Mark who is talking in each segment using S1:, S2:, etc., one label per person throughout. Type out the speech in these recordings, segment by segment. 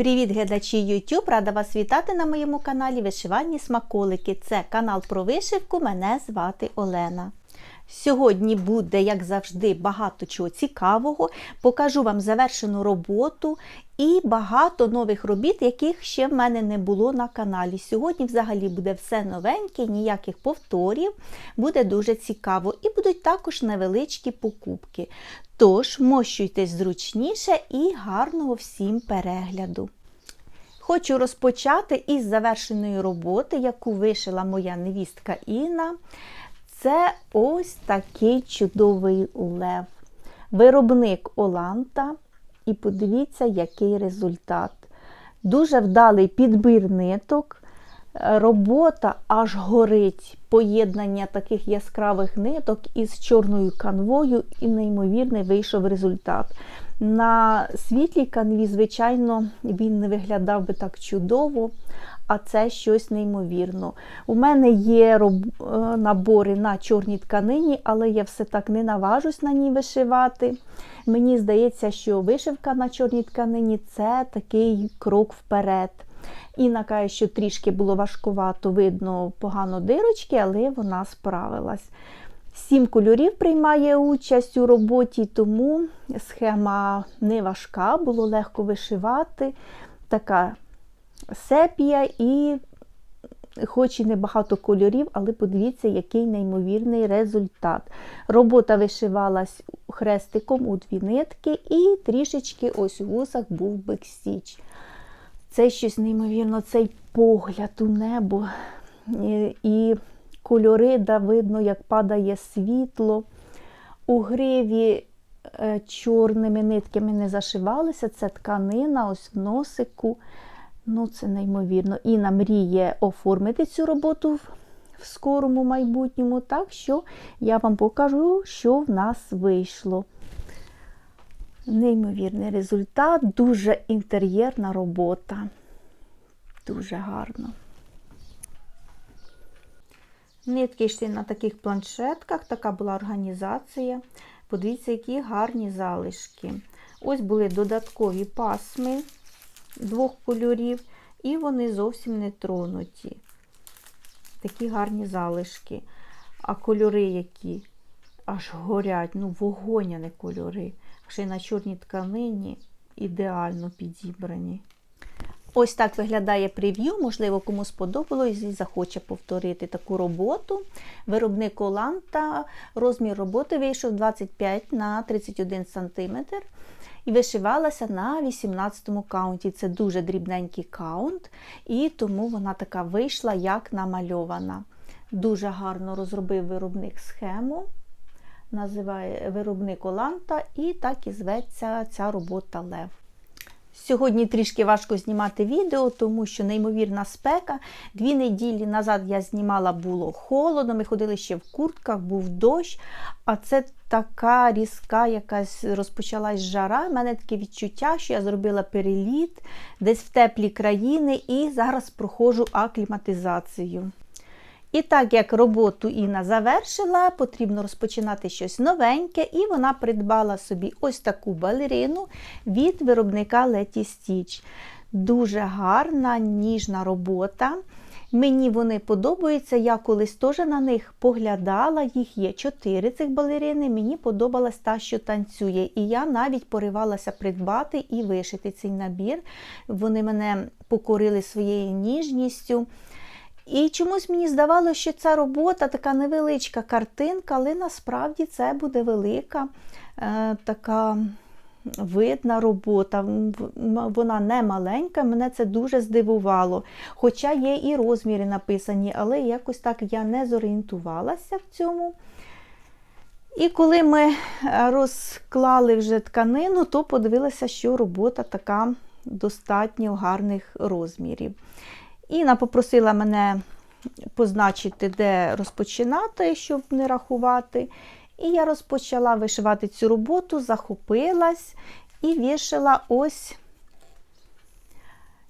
S1: Привіт, глядачі YouTube! Рада вас вітати на моєму каналі Вишивальні Смаколики. Це канал про вишивку. Мене звати Олена. Сьогодні буде, як завжди, багато чого цікавого. Покажу вам завершену роботу і багато нових робіт, яких ще в мене не було на каналі. Сьогодні, взагалі, буде все новеньке, ніяких повторів, буде дуже цікаво. І будуть також невеличкі покупки. Тож, мощуйтесь зручніше і гарного всім перегляду. Хочу розпочати із завершеної роботи, яку вишила моя невістка Інна. Це ось такий чудовий лев. Виробник Оланта. І подивіться, який результат. Дуже вдалий підбір ниток. Робота аж горить поєднання таких яскравих ниток із чорною канвою, і неймовірний вийшов результат. На світлій канві, звичайно, він не виглядав би так чудово, а це щось неймовірно. У мене є роб... Е, набори на чорній тканині, але я все так не наважусь на ній вишивати. Мені здається, що вишивка на чорній тканині це такий крок вперед. Інна каже, що трішки було важкувато, видно погано дирочки, але вона справилась. Сім кольорів приймає участь у роботі, тому схема не важка, було легко вишивати. Така сепія і, хоч і небагато кольорів, але подивіться, який неймовірний результат. Робота вишивалась хрестиком у дві нитки, і трішечки ось у вусах був бекстіч. Це щось неймовірно, цей погляд у небо. І кольори, де видно, як падає світло. У гриві е, чорними нитками не зашивалися, це тканина, ось в носику. Ну, це неймовірно. Інна мріє оформити цю роботу в скорому майбутньому, так що я вам покажу, що в нас вийшло. Неймовірний результат, дуже інтер'єрна робота. Дуже гарно. Нитки йшли на таких планшетках, така була організація. Подивіться, які гарні залишки. Ось були додаткові пасми двох кольорів, і вони зовсім не тронуті. Такі гарні залишки. А кольори, які аж горять, ну, вогонь, а не кольори. Ще й на чорній тканині ідеально підібрані. Ось так виглядає прев'ю, можливо, кому сподобалось і захоче повторити таку роботу. Виробник Оланта, розмір роботи вийшов 25 на 31 см. І вишивалася на 18-му каунті. Це дуже дрібненький каунт, і тому вона така вийшла, як намальована. Дуже гарно розробив виробник схему, називає виробник Оланта, і так і зветься ця робота Лев. Сьогодні трішки важко знімати відео, тому що неймовірна спека. Дві неділі назад я знімала, було холодно, ми ходили ще в куртках, був дощ, а це така різка якась розпочалась жара. У мене таке відчуття, що я зробила переліт десь в теплі країни і зараз проходжу акліматизацію. І так як роботу Інна завершила, потрібно розпочинати щось новеньке, і вона придбала собі ось таку балерину від виробника Letty Stitch. Дуже гарна, ніжна робота. Мені вони подобаються, я колись теж на них поглядала, їх є чотири цих балерини. Мені подобалась та, що танцює. І я навіть поривалася придбати і вишити цей набір. Вони мене покорили своєю ніжністю. І чомусь мені здавалося, що ця робота така невеличка картинка, але насправді це буде велика е, така видна робота. Вона не маленька, мене це дуже здивувало. Хоча є і розміри написані, але якось так я не зорієнтувалася в цьому. І коли ми розклали вже тканину, то подивилася, що робота така достатньо гарних розмірів. Інна попросила мене позначити, де розпочинати, щоб не рахувати. І я розпочала вишивати цю роботу, захопилась і вішала ось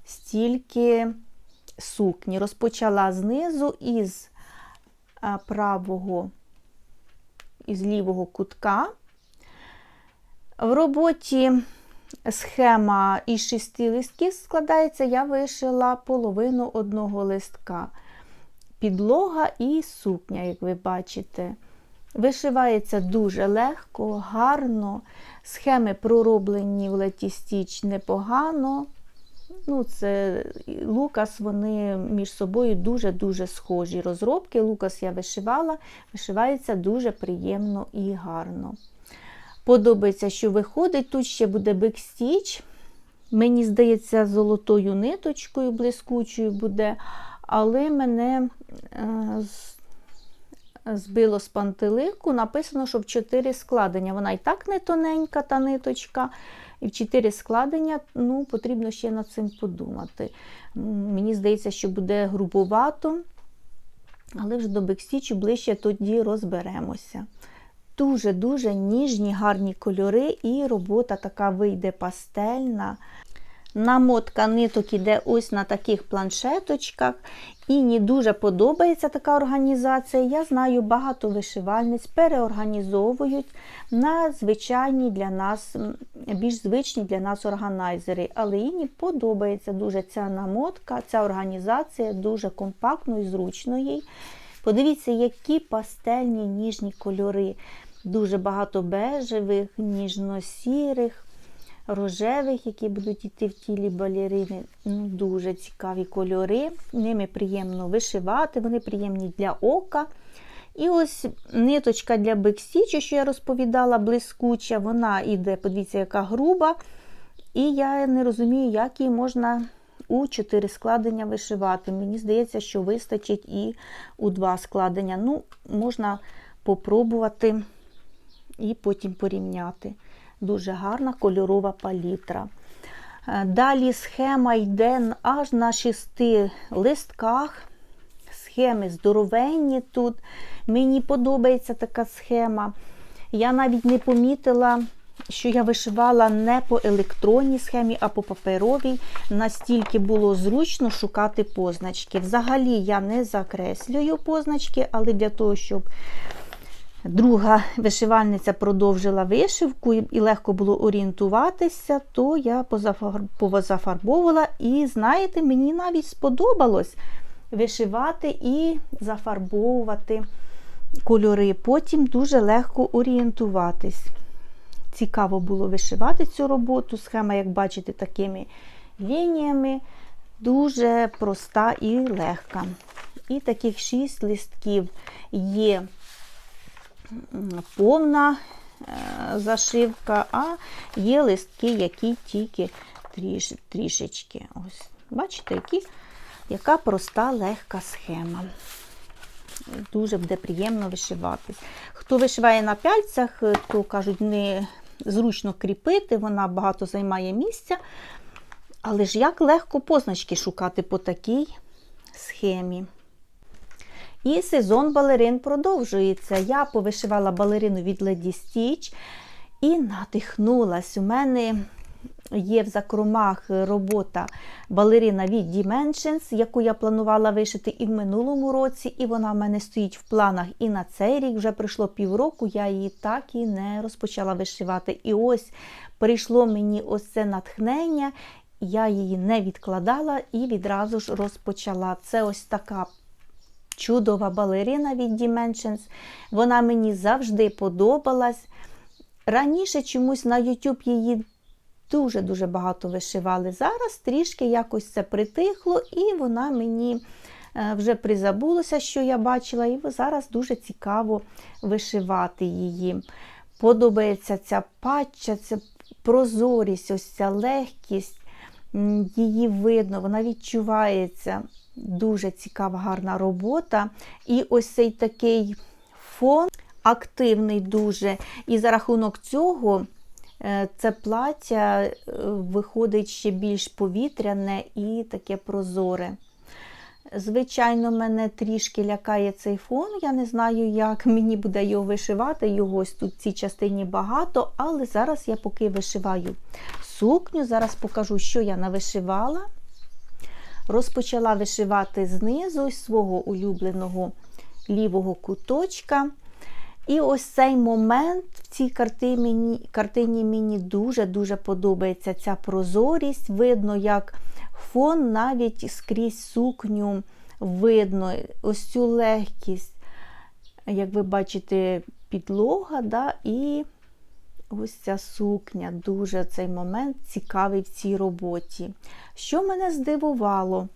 S1: стільки сукні. Розпочала знизу із правого, із лівого кутка. В роботі схема із шести листків складається, я вишила половину одного листка. Підлога і сукня, як ви бачите. Вишивається дуже легко, гарно. Схеми пророблені в летістіч непогано. Ну, це Лукас, вони між собою дуже-дуже схожі. Розробки Лукас я вишивала, вишивається дуже приємно і гарно. Подобається, що виходить. Тут ще буде бекстіч. Мені здається, золотою ниточкою блискучою буде, але мене е, збило з пантелику. Написано, що в 4 складення. Вона і так не тоненька, та ниточка. І в 4 складення ну, потрібно ще над цим подумати. Мені здається, що буде грубовато, але вже до бекстічу ближче тоді розберемося. Дуже-дуже ніжні, гарні кольори, і робота така вийде пастельна. Намотка ниток іде ось на таких планшеточках. І мені дуже подобається така організація. Я знаю, багато вишивальниць переорганізовують на звичайні для нас, більш звичні для нас органайзери. Але їй подобається дуже ця намотка, ця організація дуже компактно і зручно їй. Подивіться, які пастельні ніжні кольори. Дуже багато бежевих, ніжно-сірих рожевих, які будуть йти в тілі балерини. Ну, Дуже цікаві кольори. Ними приємно вишивати, вони приємні для ока. І ось ниточка для бекстічу, що я розповідала, блискуча, вона йде, подивіться, яка груба. І я не розумію, як її можна у 4 складення вишивати. Мені здається, що вистачить і у 2 складення. Ну, можна попробувати і потім порівняти. Дуже гарна кольорова палітра. Е, далі схема йде аж на шести листках. Схеми здоровенні тут. Мені подобається така схема. Я навіть не помітила, що я вишивала не по електронній схемі, а по паперовій. Настільки було зручно шукати позначки. Взагалі я не закреслюю позначки, але для того, щоб друга вишивальниця продовжила вишивку і легко було орієнтуватися, то я позафарбовувала. І, знаєте, мені навіть сподобалось вишивати і зафарбовувати кольори. Потім дуже легко орієнтуватись. Цікаво було вишивати цю роботу. Схема, як бачите, такими лініями. Дуже проста і легка. І таких шість листків є повна е, зашивка, а є листки, які тільки тріш, трішечки. Ось, Бачите, які, яка проста легка схема. Дуже буде приємно вишиватись. Хто вишиває на пяльцях, то кажуть, не зручно кріпити, вона багато займає місця. Але ж як легко позначки шукати по такій схемі. І сезон балерин продовжується. Я повишивала балерину від Lady Stitch і надихнулась. У мене є в закромах робота балерина від Dimensions, яку я планувала вишити і в минулому році, і вона в мене стоїть в планах і на цей рік. Вже пройшло півроку, я її так і не розпочала вишивати. І ось прийшло мені ось це натхнення. Я її не відкладала і відразу ж розпочала. Це ось така чудова балерина від Dimensions. Вона мені завжди подобалась. Раніше чомусь на YouTube її дуже-дуже багато вишивали. Зараз трішки якось це притихло, і вона мені е, вже призабулася, що я бачила, і зараз дуже цікаво вишивати її. Подобається ця патча, ця прозорість, ось ця легкість, її видно, вона відчувається. Дуже цікава, гарна робота. І ось цей такий фон активний дуже. І за рахунок цього е, це плаття е, виходить ще більш повітряне і таке прозоре. Звичайно, мене трішки лякає цей фон. Я не знаю, як мені буде його вишивати. Його ось тут в цій частині багато, але зараз я поки вишиваю сукню. Зараз покажу, що я навишивала розпочала вишивати знизу свого улюбленого лівого куточка. І ось цей момент в цій картині картині мені дуже-дуже подобається ця прозорість. Видно, як фон навіть скрізь сукню видно, ось цю легкість, як ви бачите, підлога, да, і ось ця сукня. Дуже цей момент цікавий в цій роботі. Що мене здивувало?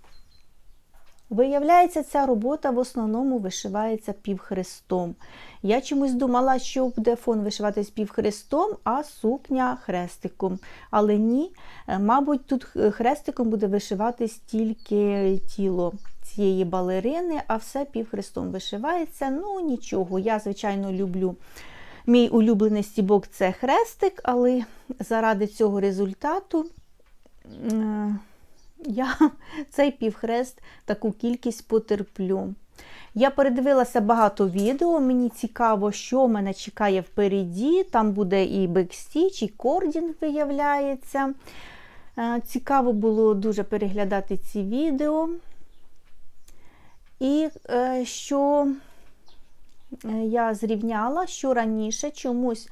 S1: Виявляється, ця робота в основному вишивається півхрестом. Я чомусь думала, що буде фон вишиватись півхрестом, а сукня хрестиком. Але ні, е, мабуть, тут хрестиком буде вишиватись тільки тіло цієї балерини, а все півхрестом вишивається. Ну, нічого, я, звичайно, люблю. Мій улюблений стібок це хрестик, але заради цього результату. Е, я цей півхрест таку кількість потерплю. Я передивилася багато відео, мені цікаво, що мене чекає впереді. Там буде і бекстіч, і кордінг виявляється. Е, цікаво було дуже переглядати ці відео. І е, що я зрівняла, що раніше чомусь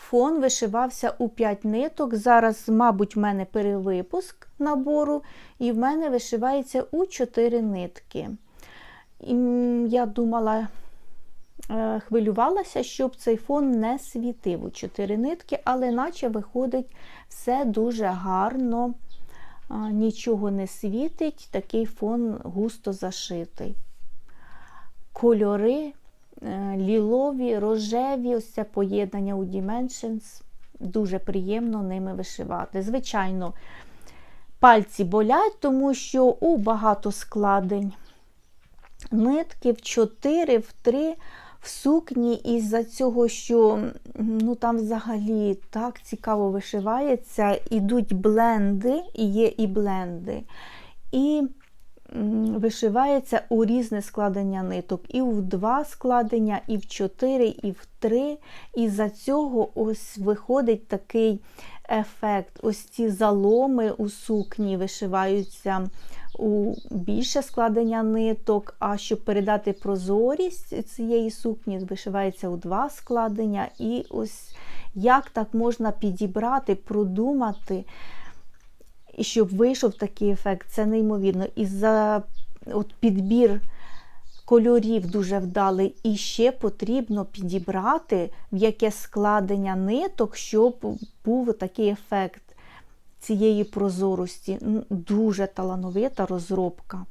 S1: фон вишивався у 5 ниток. Зараз, мабуть, в мене перевипуск набору, і в мене вишивається у 4 нитки. І Я думала, е, хвилювалася, щоб цей фон не світив у 4 нитки, але наче виходить все дуже гарно, нічого не світить, такий фон густо зашитий. Кольори Е, лілові, рожеві, ось це поєднання у Dimensions. Дуже приємно ними вишивати. Звичайно, пальці болять, тому що у багато складень нитки в 4, в 3 в сукні, із-за цього, що ну, там взагалі так цікаво вишивається, ідуть бленди, і є і бленди. І вишивається у різне складення ниток. І в два складення, і в чотири, і в три. І за цього ось виходить такий ефект. Ось ці заломи у сукні вишиваються у більше складення ниток, а щоб передати прозорість цієї сукні, вишивається у два складення. І ось як так можна підібрати, продумати і щоб вийшов такий ефект, це неймовірно. І за от підбір кольорів дуже вдалий. І ще потрібно підібрати в яке складення ниток, щоб був такий ефект цієї прозорості. Дуже талановита розробка.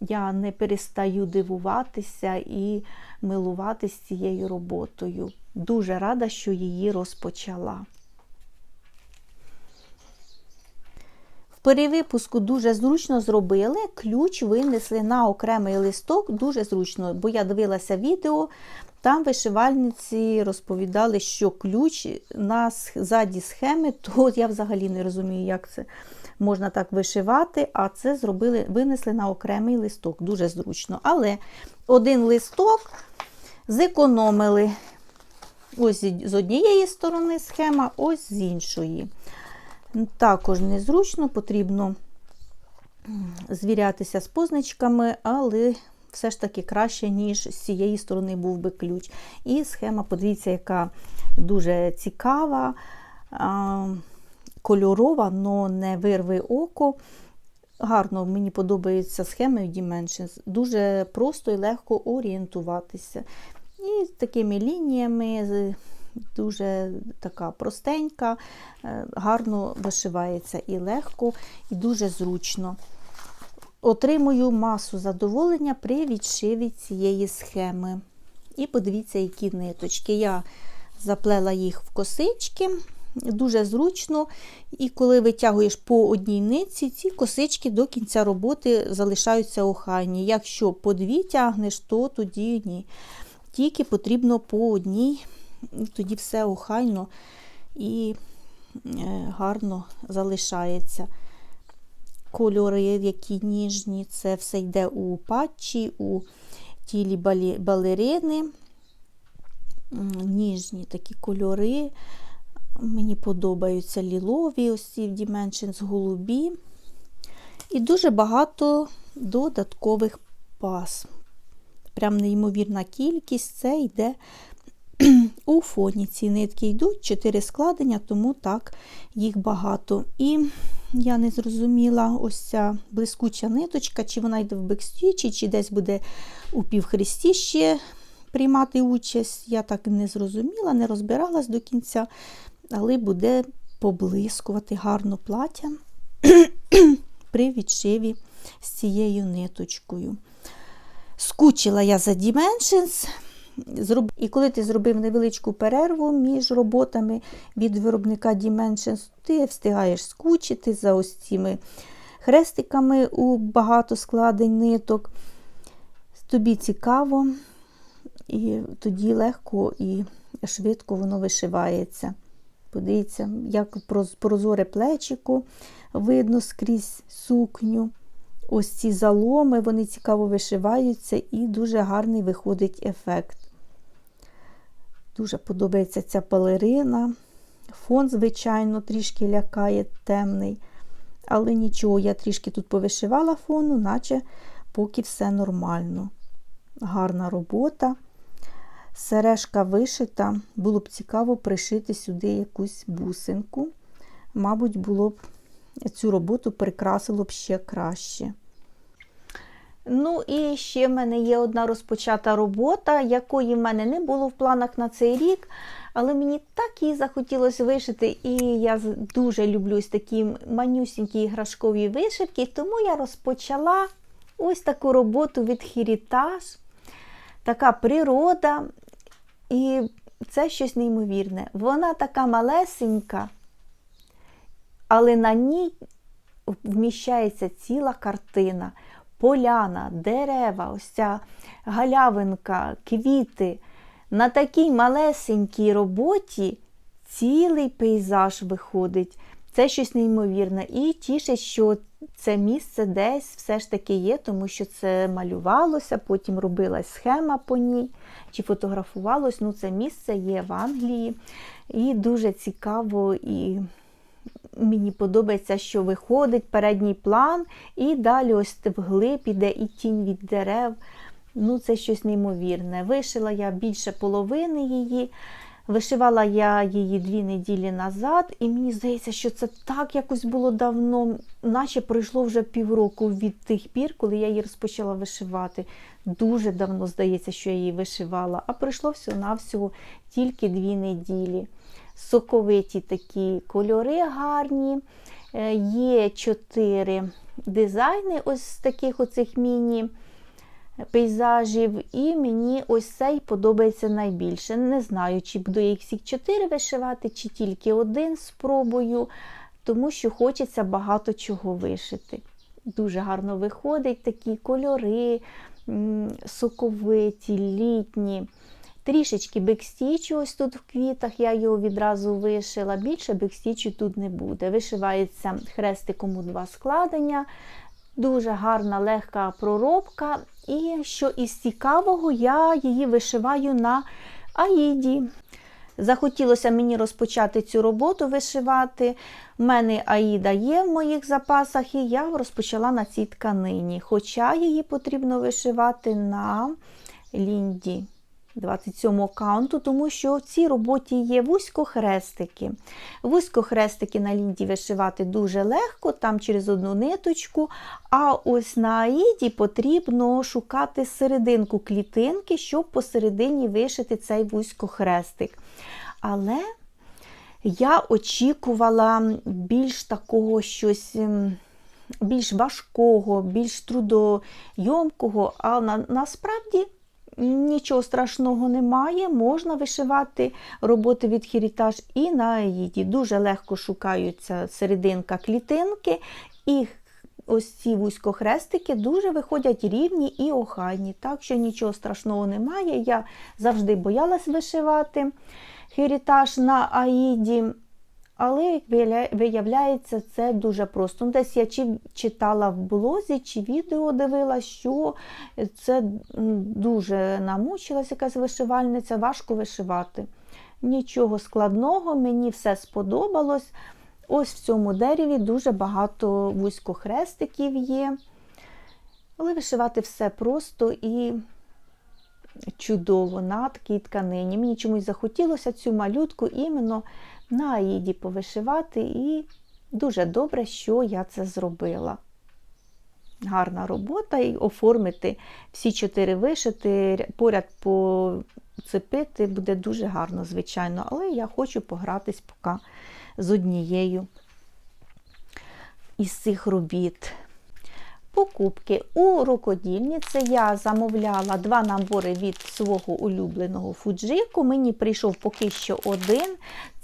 S1: Я не перестаю дивуватися і милуватися цією роботою. Дуже рада, що її розпочала. Перевипуску дуже зручно зробили, ключ винесли на окремий листок, дуже зручно, бо я дивилася відео, там вишивальниці розповідали, що ключ на ззаді схеми, то я взагалі не розумію, як це можна так вишивати, а це зробили, винесли на окремий листок, дуже зручно. Але один листок зекономили. Ось з однієї сторони схема, ось з іншої. Також незручно, потрібно звірятися з позначками, але все ж таки краще, ніж з цієї сторони був би ключ. І схема, подивіться, яка дуже цікава, кольорова, але не вирви око. Гарно, мені подобається схема Dimensions. Дуже просто і легко орієнтуватися. І з такими лініями дуже така простенька, е, гарно вишивається і легко, і дуже зручно. Отримую масу задоволення при відшиві цієї схеми. І подивіться, які ниточки. Я заплела їх в косички. Дуже зручно, і коли витягуєш по одній нитці, ці косички до кінця роботи залишаються охайні. Якщо по дві тягнеш, то тоді ні. Тільки потрібно по одній тоді все охайно і е, гарно залишається. Кольори, які ніжні, це все йде у патчі, у тілі балерини. Ніжні такі кольори. Мені подобаються лілові, ось ці Dimensions голубі. І дуже багато додаткових пасм. Прям неймовірна кількість це йде у фоні ці нитки йдуть, 4 складення, тому так їх багато. І я не зрозуміла ось ця блискуча ниточка, чи вона йде в бекстічі, чи десь буде у півхресті ще приймати участь. Я так не зрозуміла, не розбиралась до кінця, але буде поблискувати гарно плаття при відшиві з цією ниточкою. Скучила я за Dimensions. І коли ти зробив невеличку перерву між роботами від виробника Dimensions, ти встигаєш скучити за ось цими хрестиками у багато складень ниток. Тобі цікаво, і тоді легко і швидко воно вишивається. Подивіться, як прозоре плечико видно скрізь сукню. Ось ці заломи, вони цікаво вишиваються і дуже гарний виходить ефект. Дуже подобається ця балерина. Фон, звичайно, трішки лякає темний. Але нічого, я трішки тут повишивала фону, наче поки все нормально. Гарна робота. Сережка вишита. Було б цікаво пришити сюди якусь бусинку. Мабуть, було б цю роботу прикрасило б ще краще. Ну і ще в мене є одна розпочата робота, якої в мене не було в планах на цей рік, але мені так її захотілося вишити, і я дуже люблю ось такі манюсінькі іграшкові вишивки, тому я розпочала ось таку роботу від Heritage. Така природа, і це щось неймовірне. Вона така малесенька, але на ній вміщається ціла картина. Поляна, дерева, ось ця галявинка, квіти. На такій малесенькій роботі цілий пейзаж виходить. Це щось неймовірне. І тішить, що це місце десь все ж таки є, тому що це малювалося, потім робилась схема по ній, чи фотографувалось. Ну, це місце є в Англії. І дуже цікаво і Мені подобається, що виходить передній план, і далі ось вглиб іде і тінь від дерев. Ну, це щось неймовірне. Вишила я більше половини її. Вишивала я її дві неділі назад, і мені здається, що це так якось було давно, наче пройшло вже півроку від тих пір, коли я її розпочала вишивати. Дуже давно здається, що я її вишивала, а пройшло всього-навсього тільки дві неділі соковиті такі кольори гарні. Е, Є чотири дизайни ось з таких оцих міні-пейзажів, і мені ось цей подобається найбільше. Не знаю, чи буду їх всіх чотири вишивати, чи тільки один спробую, тому що хочеться багато чого вишити. Дуже гарно виходить такі кольори, соковиті, літні. Трішечки бекстічу ось тут в квітах, я його відразу вишила. Більше бекстічу тут не буде. Вишивається хрестиком у два складення. Дуже гарна, легка проробка. І що із цікавого, я її вишиваю на аїді. Захотілося мені розпочати цю роботу вишивати. У мене Аїда є в моїх запасах, і я розпочала на цій тканині. Хоча її потрібно вишивати на лінді. 27 каунту, тому що в цій роботі є вузькохрестики. Вузькохрестики на лінді вишивати дуже легко, там через одну ниточку. А ось на аїді потрібно шукати серединку клітинки, щоб посередині вишити цей вузькохрестик. Але я очікувала більш такого щось. ем, Більш важкого, більш трудойомкого, а на, насправді Нічого страшного немає, можна вишивати роботи від Heritage і на аїді. Дуже легко шукаються серединка клітинки, і ось ці вузькохрестики дуже виходять рівні і охайні. Так що нічого страшного немає. Я завжди боялась вишивати Heritage на аїді. Але як виявляється, це дуже просто. Ну, Десь я чи читала в блозі, чи відео дивилася, що це дуже намучилась якась вишивальниця, важко вишивати. Нічого складного, мені все сподобалось. Ось в цьому дереві дуже багато вузькохрестиків є. Але вишивати все просто і чудово на такій тканині. Мені чомусь захотілося цю малютку іменно на аїді повишивати, і дуже добре, що я це зробила. Гарна робота і оформити всі чотири вишити, поряд поцепити буде дуже гарно, звичайно, але я хочу погратись поки з однією із цих робіт. Покупки у рукодільниці я замовляла два набори від свого улюбленого фуджику. Мені прийшов поки що один.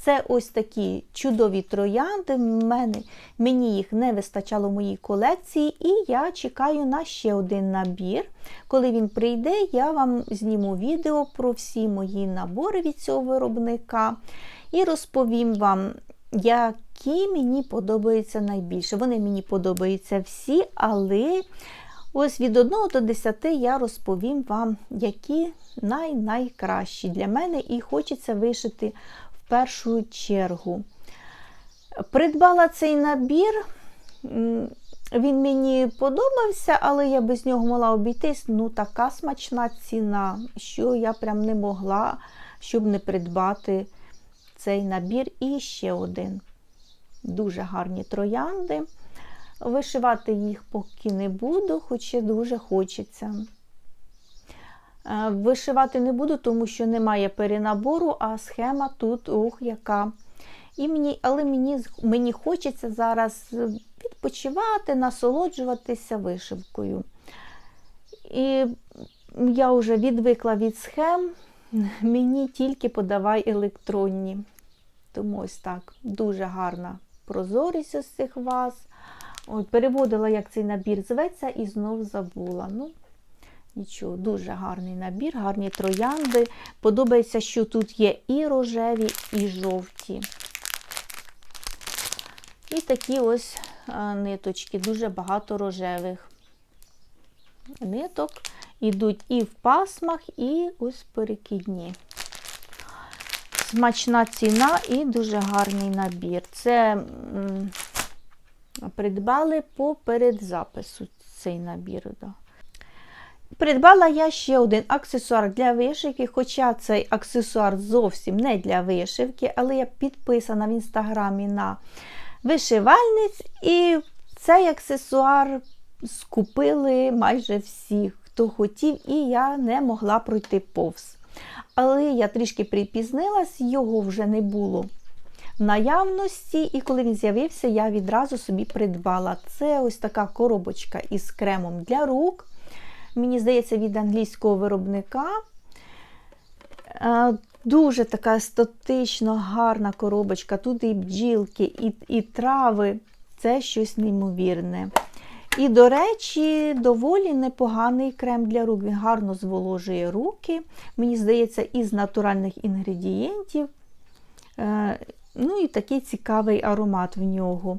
S1: Це ось такі чудові троянди. Мене, Мені їх не вистачало в моїй колекції, і я чекаю на ще один набір. Коли він прийде, я вам зніму відео про всі мої набори від цього виробника і розповім вам, які мені подобаються найбільше. Вони мені подобаються всі, але ось від 1 до 10 я розповім вам, які най-найкращі для мене, і хочеться вишити в першу чергу. Придбала цей набір. Він мені подобався, але я без нього мала обійтись. Ну, така смачна ціна, що я прям не могла, щоб не придбати цей набір і ще один. Дуже гарні троянди. Вишивати їх поки не буду, хоча дуже хочеться. Е, вишивати не буду, тому що немає перенабору, а схема тут, ох, яка. І мені, Але мені мені хочеться зараз відпочивати, насолоджуватися вишивкою. І я вже відвикла від схем, мені тільки подавай електронні. Тому ось так, дуже гарна прозорість із цих. От, Переводила, як цей набір зветься, і знов забула. Ну, Нічого, дуже гарний набір, гарні троянди. Подобається, що тут є і рожеві, і жовті. І такі ось ниточки, дуже багато рожевих ниток. Ідуть і в пасмах, і ось перекидні. Смачна ціна і дуже гарний набір. Це придбали по передзапису цей набір. Да. Придбала я ще один аксесуар для вишивки, хоча цей аксесуар зовсім не для вишивки, але я підписана в інстаграмі на вишивальниць, і цей аксесуар скупили майже всі, хто хотів, і я не могла пройти повз. Але я трішки припізнилась, його вже не було в наявності, і коли він з'явився, я відразу собі придбала. Це ось така коробочка із кремом для рук. Мені здається, від англійського виробника. Е, дуже така естетично гарна коробочка. Тут і бджілки, і, і трави. Це щось неймовірне. І, до речі, доволі непоганий крем для рук. Він гарно зволожує руки. Мені здається, із натуральних інгредієнтів. Е, ну і такий цікавий аромат в нього.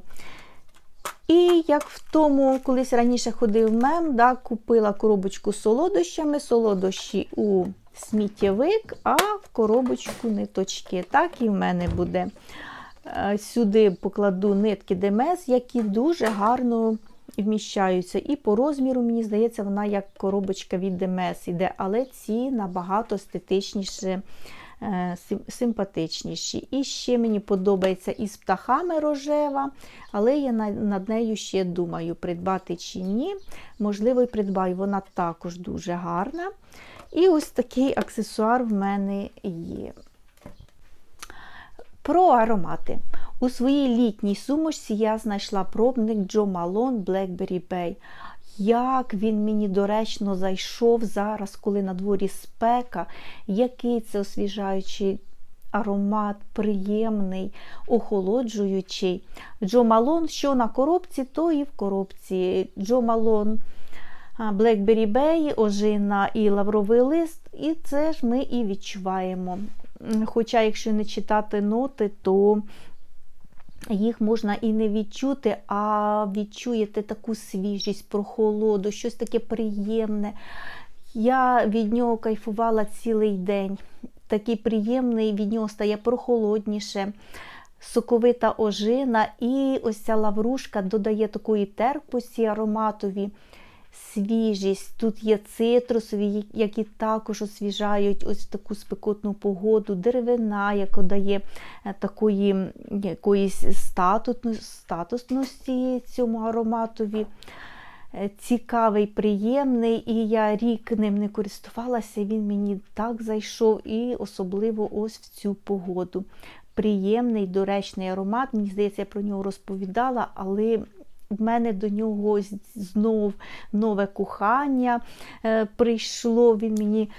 S1: І як в тому, колись раніше ходив мем, да, купила коробочку з солодощами, солодощі у сміттєвик, а в коробочку ниточки. Так і в мене буде. Е, сюди покладу нитки ДМС, які дуже гарно вміщаються. І по розміру, мені здається, вона як коробочка від ДМС іде, але ці набагато естетичніше, симпатичніші. І ще мені подобається із птахами рожева, але я над нею ще думаю, придбати чи ні. Можливо, і придбаю, вона також дуже гарна. І ось такий аксесуар в мене є. Про аромати. У своїй літній сумочці я знайшла пробник Джо Малон Blackberry Bay. Як він мені доречно зайшов зараз, коли на дворі спека, який це освіжаючий аромат, приємний, охолоджуючий. Джо Малон, що на коробці, то і в коробці. Джо Малон Blackberry Bay, ожина і лавровий лист, і це ж ми і відчуваємо. Хоча, якщо не читати ноти, то їх можна і не відчути, а відчуєте таку свіжість, прохолоду, щось таке приємне. Я від нього кайфувала цілий день. Такий приємний, від нього стає прохолодніше, соковита ожина, і ось ця лаврушка додає такої терпості ароматові. Свіжість. Тут є цитрусові, які також освіжають ось таку спекотну погоду, деревина, яка дає е, такої якоїсь статусності цьому ароматові. Е, Цікавий, приємний, і я рік ним не користувалася. Він мені так зайшов, і особливо ось в цю погоду. Приємний, доречний аромат. Мені здається, я про нього розповідала, але в мене до нього знов нове кохання е, прийшло. Він мені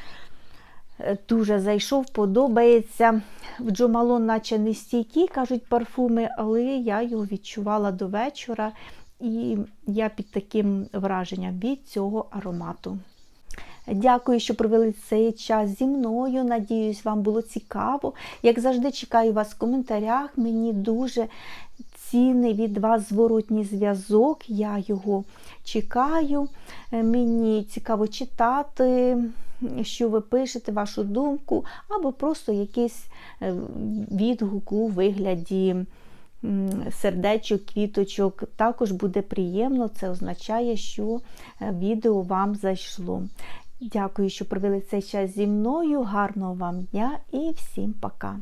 S1: е, дуже зайшов, подобається. В Джомалон, наче не стійкі, кажуть парфуми, але я його відчувала до вечора. І я під таким враженням від цього аромату. Дякую, що провели цей час зі мною. Надіюсь, вам було цікаво. Як завжди, чекаю вас в коментарях. Мені дуже цінний від вас зворотній зв'язок. Я його чекаю. Е, Мені цікаво читати, що ви пишете, вашу думку, або просто якийсь е, відгук у вигляді сердечок, квіточок. Також буде приємно, це означає, що е, відео вам зайшло. Дякую, що провели цей час зі мною. Гарного вам дня і всім пока!